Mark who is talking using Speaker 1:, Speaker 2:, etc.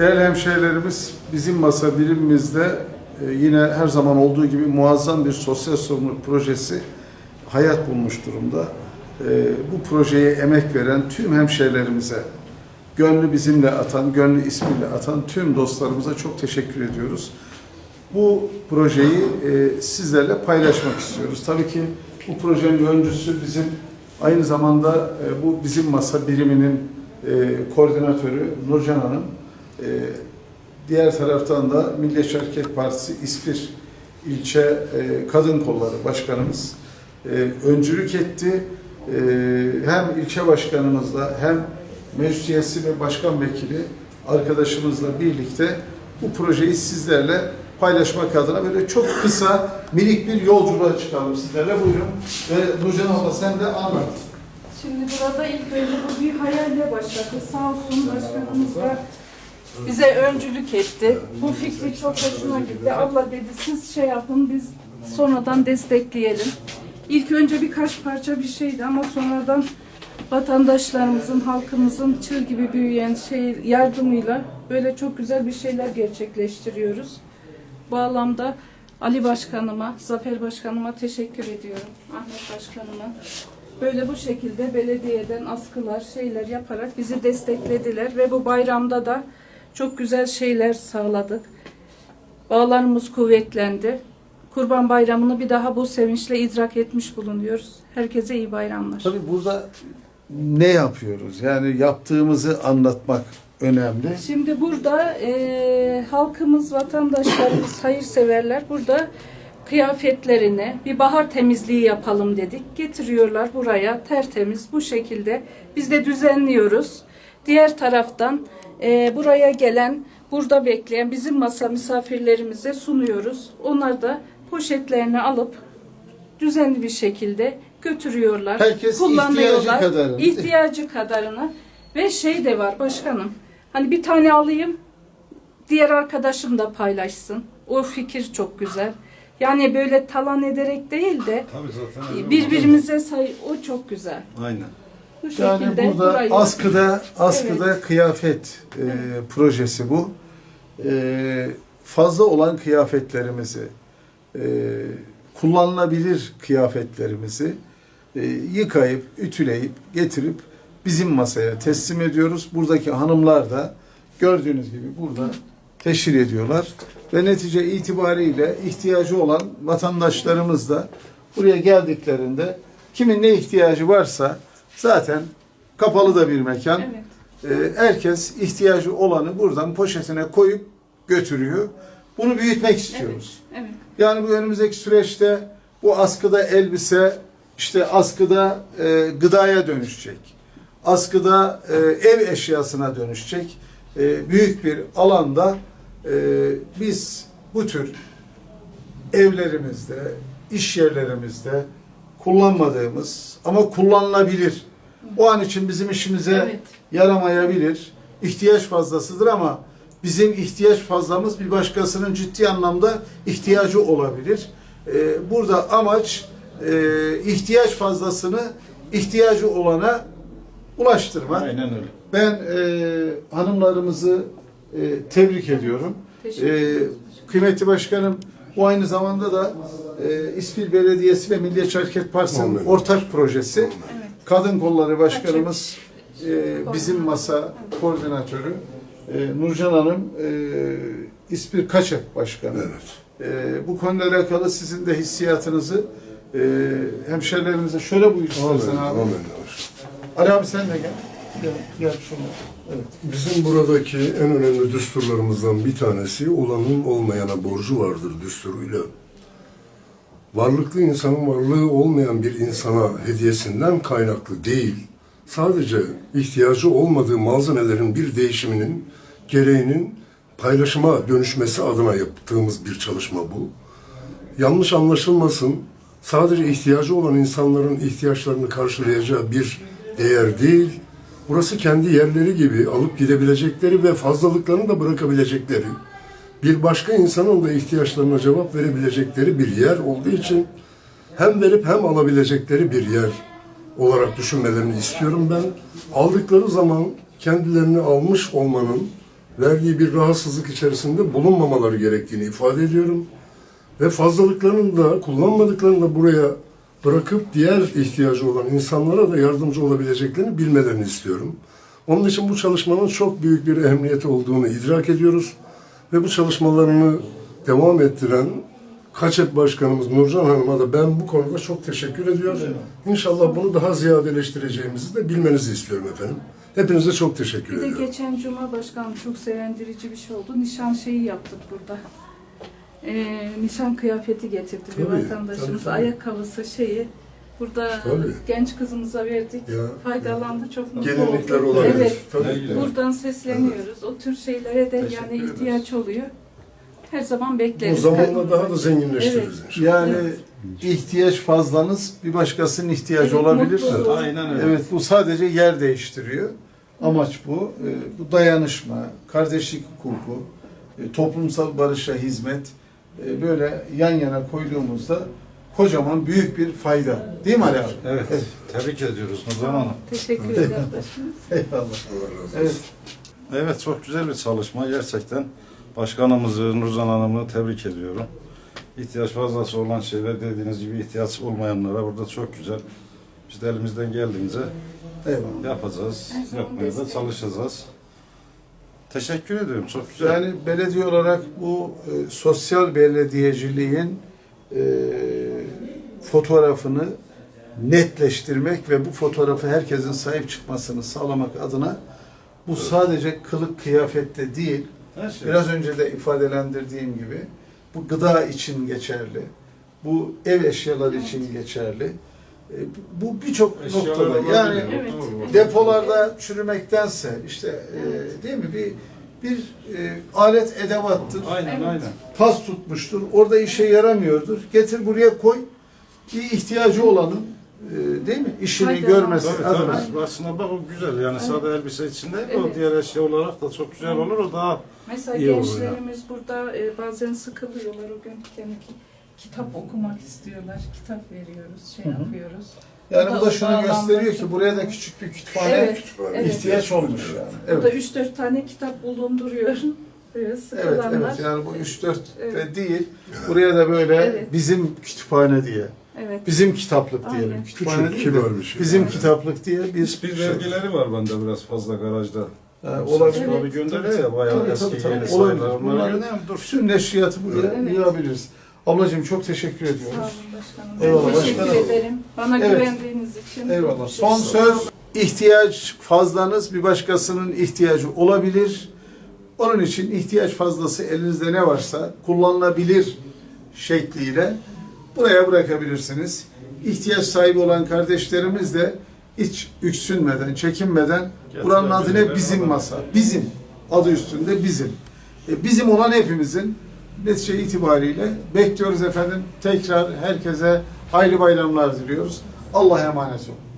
Speaker 1: Değerli hemşehrilerimiz, bizim masa birimimizde e, yine her zaman olduğu gibi muazzam bir sosyal sorumluluk projesi hayat bulmuş durumda. E, Bu projeye emek veren tüm hemşehrilerimize, gönlü bizimle atan, gönlü ismiyle atan tüm dostlarımıza çok teşekkür ediyoruz. Bu projeyi e, sizlerle paylaşmak istiyoruz. Tabii ki bu projenin öncüsü bizim aynı zamanda bu bizim masa biriminin koordinatörü Nurcan Hanım. E, diğer taraftan da Milliyetçi Hareket Partisi İspir ilçe e, kadın kolları başkanımız e, öncülük etti. E, hem ilçe başkanımızla hem meclis üyesi ve başkan vekili arkadaşımızla birlikte bu projeyi sizlerle paylaşmak adına böyle çok kısa minik bir yolculuğa çıkalım sizlerle buyurun. Ve Nurcan abla sen de anlat.
Speaker 2: Şimdi burada ilk önce bu bir hayalle başladı. Sağ olsun başkanımız da bize öncülük etti. Bu fikri çok hoşuna gitti. Abla dedi siz şey yapın biz sonradan destekleyelim. İlk önce birkaç parça bir şeydi ama sonradan vatandaşlarımızın, halkımızın çığ gibi büyüyen şey yardımıyla böyle çok güzel bir şeyler gerçekleştiriyoruz. Bu alanda Ali Başkanıma, Zafer Başkanıma teşekkür ediyorum. Ahmet Başkanıma. Böyle bu şekilde belediyeden askılar, şeyler yaparak bizi desteklediler ve bu bayramda da çok güzel şeyler sağladık. Bağlarımız kuvvetlendi. Kurban Bayramı'nı bir daha bu sevinçle idrak etmiş bulunuyoruz. Herkese iyi bayramlar.
Speaker 1: Tabii burada ne yapıyoruz? Yani yaptığımızı anlatmak önemli.
Speaker 2: Şimdi burada e, halkımız, vatandaşlarımız, hayırseverler burada kıyafetlerini bir bahar temizliği yapalım dedik. Getiriyorlar buraya tertemiz bu şekilde. Biz de düzenliyoruz. Diğer taraftan e, buraya gelen, burada bekleyen bizim masa misafirlerimize sunuyoruz. Onlar da poşetlerini alıp düzenli bir şekilde götürüyorlar.
Speaker 1: Herkes
Speaker 2: kullanıyorlar.
Speaker 1: ihtiyacı kadarını.
Speaker 2: İhtiyacı kadarını. Ve şey de var başkanım. Hani bir tane alayım, diğer arkadaşım da paylaşsın. O fikir çok güzel. Yani böyle talan ederek değil de
Speaker 3: Tabii zaten
Speaker 2: birbirimize say o çok güzel.
Speaker 3: Aynen.
Speaker 2: Bu
Speaker 1: Yani
Speaker 2: şekilde
Speaker 1: burada
Speaker 2: burayı-
Speaker 1: askıda askıda kıyafet e, projesi bu. E, fazla olan kıyafetlerimizi, e, kullanılabilir kıyafetlerimizi e, yıkayıp, ütüleyip, getirip bizim masaya teslim ediyoruz. Buradaki hanımlar da gördüğünüz gibi burada teşhir ediyorlar. Ve netice itibariyle ihtiyacı olan vatandaşlarımız da buraya geldiklerinde kimin ne ihtiyacı varsa zaten kapalı da bir mekan.
Speaker 2: Evet.
Speaker 1: Ee, herkes ihtiyacı olanı buradan poşetine koyup götürüyor. Bunu büyütmek istiyoruz.
Speaker 2: Evet.
Speaker 1: Yani bu önümüzdeki süreçte bu askıda elbise, işte askıda e, gıdaya dönüşecek. Askıda e, ev eşyasına dönüşecek. E, büyük bir alanda e, biz bu tür evlerimizde, iş yerlerimizde kullanmadığımız ama kullanılabilir. O an için bizim işimize
Speaker 2: Evet.
Speaker 1: yaramayabilir. İhtiyaç fazlasıdır ama bizim ihtiyaç fazlamız bir başkasının ciddi anlamda ihtiyacı olabilir. Ee, burada amaç e, ihtiyaç fazlasını ihtiyacı olana ulaştırmak.
Speaker 3: Aynen öyle.
Speaker 1: Ben e, hanımlarımızı e, tebrik ediyorum.
Speaker 2: Teşekkür
Speaker 1: E, kıymetli başkanım bu aynı zamanda da e, İspil Belediyesi ve Milliyetçi Hareket Partisi'nin ortak projesi.
Speaker 2: Evet.
Speaker 1: Kadın Kolları Başkanımız e, bizim masa koordinatörü e, Nurcan Hanım e, İspir Kaçak Başkanı.
Speaker 4: Evet.
Speaker 1: E, bu konuyla alakalı sizin de hissiyatınızı e, hemşerilerimize şöyle buyur istersen abi.
Speaker 4: amin.
Speaker 1: Ali abi sen de gel. Gel, gel şunu. Evet.
Speaker 4: Bizim buradaki en önemli düsturlarımızdan bir tanesi olanın olmayana borcu vardır düsturuyla. Varlıklı insanın varlığı olmayan bir insana hediyesinden kaynaklı değil, sadece ihtiyacı olmadığı malzemelerin bir değişiminin, gereğinin paylaşıma dönüşmesi adına yaptığımız bir çalışma bu. Yanlış anlaşılmasın, sadece ihtiyacı olan insanların ihtiyaçlarını karşılayacağı bir değer değil, burası kendi yerleri gibi alıp gidebilecekleri ve fazlalıklarını da bırakabilecekleri, bir başka insanın da ihtiyaçlarına cevap verebilecekleri bir yer olduğu için hem verip hem alabilecekleri bir yer olarak düşünmelerini istiyorum ben. Aldıkları zaman kendilerini almış olmanın verdiği bir rahatsızlık içerisinde bulunmamaları gerektiğini ifade ediyorum. Ve fazlalıklarını da kullanmadıklarını da buraya bırakıp diğer ihtiyacı olan insanlara da yardımcı olabileceklerini bilmelerini istiyorum. Onun için bu çalışmanın çok büyük bir ehemmiyeti olduğunu idrak ediyoruz. Ve bu çalışmalarını devam ettiren Kaçep Başkanımız Nurcan Hanım'a da ben bu konuda çok teşekkür ediyorum. İnşallah bunu daha ziyadeleştireceğimizi de bilmenizi istiyorum efendim. Hepinize çok teşekkür
Speaker 2: Bir de
Speaker 4: ediyorum.
Speaker 2: geçen cuma başkanım çok sevindirici bir şey oldu. Nişan şeyi yaptık burada. Ee, nişan kıyafeti getirdi bir
Speaker 4: Tabii,
Speaker 2: vatandaşımız.
Speaker 4: tabii, tabii.
Speaker 2: Ayakkabısı şeyi. Burada
Speaker 4: Tabii.
Speaker 2: genç kızımıza verdik.
Speaker 4: Ya.
Speaker 2: Faydalandı çok mutlu
Speaker 4: Gelinlikler
Speaker 2: oldu.
Speaker 4: olabilir.
Speaker 2: Evet.
Speaker 4: Tabii.
Speaker 2: Buradan sesleniyoruz. O tür şeylere de
Speaker 1: Teşekkür
Speaker 2: yani
Speaker 1: ederiz.
Speaker 2: ihtiyaç oluyor. Her zaman
Speaker 4: Bu
Speaker 2: bekleriz.
Speaker 4: zamanla daha da zenginleştiririz inşallah.
Speaker 1: Yani ihtiyaç fazlanız bir başkasının ihtiyacı
Speaker 2: Evet,
Speaker 1: olabilir.
Speaker 2: mutluluk.
Speaker 3: Aynen öyle.
Speaker 1: Evet bu sadece yer değiştiriyor. Amaç bu. Ee, Bu dayanışma, kardeşlik hukuku, e, toplumsal barışa hizmet e, böyle yan yana koyduğumuzda kocaman büyük bir fayda. Değil mi Ali abi?
Speaker 3: Evet. Tebrik ediyoruz Nurhan Hanım.
Speaker 2: Teşekkür ederim.
Speaker 1: Eyvallah. Evet.
Speaker 3: Evet çok güzel bir çalışma gerçekten. Başkanımızı Nurcan Hanım'ı tebrik ediyorum. İhtiyaç fazlası olan şeyler dediğiniz gibi ihtiyaç olmayanlara burada çok güzel. Biz de elimizden geldiğince
Speaker 1: Eyvallah.
Speaker 3: yapacağız. Yapmaya da çalışacağız. Teşekkür ediyorum. Çok güzel.
Speaker 1: Yani belediye olarak bu e, sosyal belediyeciliğin e, fotoğrafını netleştirmek ve bu fotoğrafı herkesin sahip çıkmasını sağlamak adına bu sadece kılık kıyafette değil,
Speaker 3: şey.
Speaker 1: biraz önce de ifadelendirdiğim gibi bu gıda için geçerli, bu ev eşyaları için geçerli. E, bu birçok noktada yani
Speaker 2: Evet.
Speaker 1: Depolarda çürümektense işte e, değil mi bir bir e, alet edevattır.
Speaker 3: Aynen
Speaker 2: Evet.
Speaker 3: aynen.
Speaker 1: Pas tutmuştur. Orada işe yaramıyordur. Getir buraya koy. Bir ihtiyacı olanın e, değil mi? işini
Speaker 2: Faydalan-
Speaker 1: görmesi
Speaker 3: Tabii
Speaker 1: adına.
Speaker 3: tabii. Aslında bak o güzel yani sade elbise içinde o
Speaker 2: Evet.
Speaker 3: diğer eşya olarak da çok güzel olur o daha
Speaker 2: Mesela
Speaker 3: İyi olur
Speaker 2: gençlerimiz burada e, bazen sıkılıyorlar o gün yani ki, kitap okumak istiyorlar. Kitap veriyoruz, şey yapıyoruz.
Speaker 1: Yani bu da şunu gösteriyor ki buraya da küçük bir kütüphane
Speaker 2: Evet, evet.
Speaker 1: ihtiyaç olmuş yani.
Speaker 2: Burada
Speaker 1: Evet.
Speaker 2: 3-4 tane kitap bulunduruyor. Böyle
Speaker 1: Evet,
Speaker 2: sıkılanlar.
Speaker 1: evet. Yani bu 3-4
Speaker 2: Evet.
Speaker 1: de değil. Buraya da böyle
Speaker 2: Evet.
Speaker 1: bizim kütüphane diye,
Speaker 2: Evet.
Speaker 1: bizim kitaplık diyelim.
Speaker 2: Aynen.
Speaker 1: Kütüphane
Speaker 4: Küçük,
Speaker 1: değil de
Speaker 4: bir şey.
Speaker 1: Bizim kitaplık diye biz
Speaker 3: bir
Speaker 1: şey-
Speaker 3: vergileri var bende biraz fazla garajda.
Speaker 1: Ha, olabilir.
Speaker 2: Evet.
Speaker 3: Abi gönderiyor ya bayağı
Speaker 1: Tabii,
Speaker 3: eski
Speaker 1: tabii, tabii.
Speaker 3: yeni
Speaker 1: Olabilir.
Speaker 3: Onları gönderiyorum. Dur.
Speaker 1: Bütün neşriyatı buraya
Speaker 2: Evet.
Speaker 1: yığabiliriz. Ablacığım çok teşekkür ediyoruz.
Speaker 2: Sağ olun başkanım.
Speaker 1: Eyvallah,
Speaker 2: teşekkür
Speaker 1: başkanım.
Speaker 2: ederim. Bana
Speaker 1: Evet.
Speaker 2: güvendiğiniz için.
Speaker 1: Eyvallah. Son söz ihtiyaç fazlanız bir başkasının ihtiyacı olabilir. Onun için ihtiyaç fazlası elinizde ne varsa kullanılabilir şekliyle buraya bırakabilirsiniz. İhtiyaç sahibi olan kardeşlerimiz de hiç üksünmeden, çekinmeden buranın adı ne? Bizim masa. Bizim. Adı üstünde bizim. E, Bizim olan hepimizin netice itibariyle bekliyoruz efendim. Tekrar herkese hayırlı bayramlar diliyoruz. Allah'a emanet olun.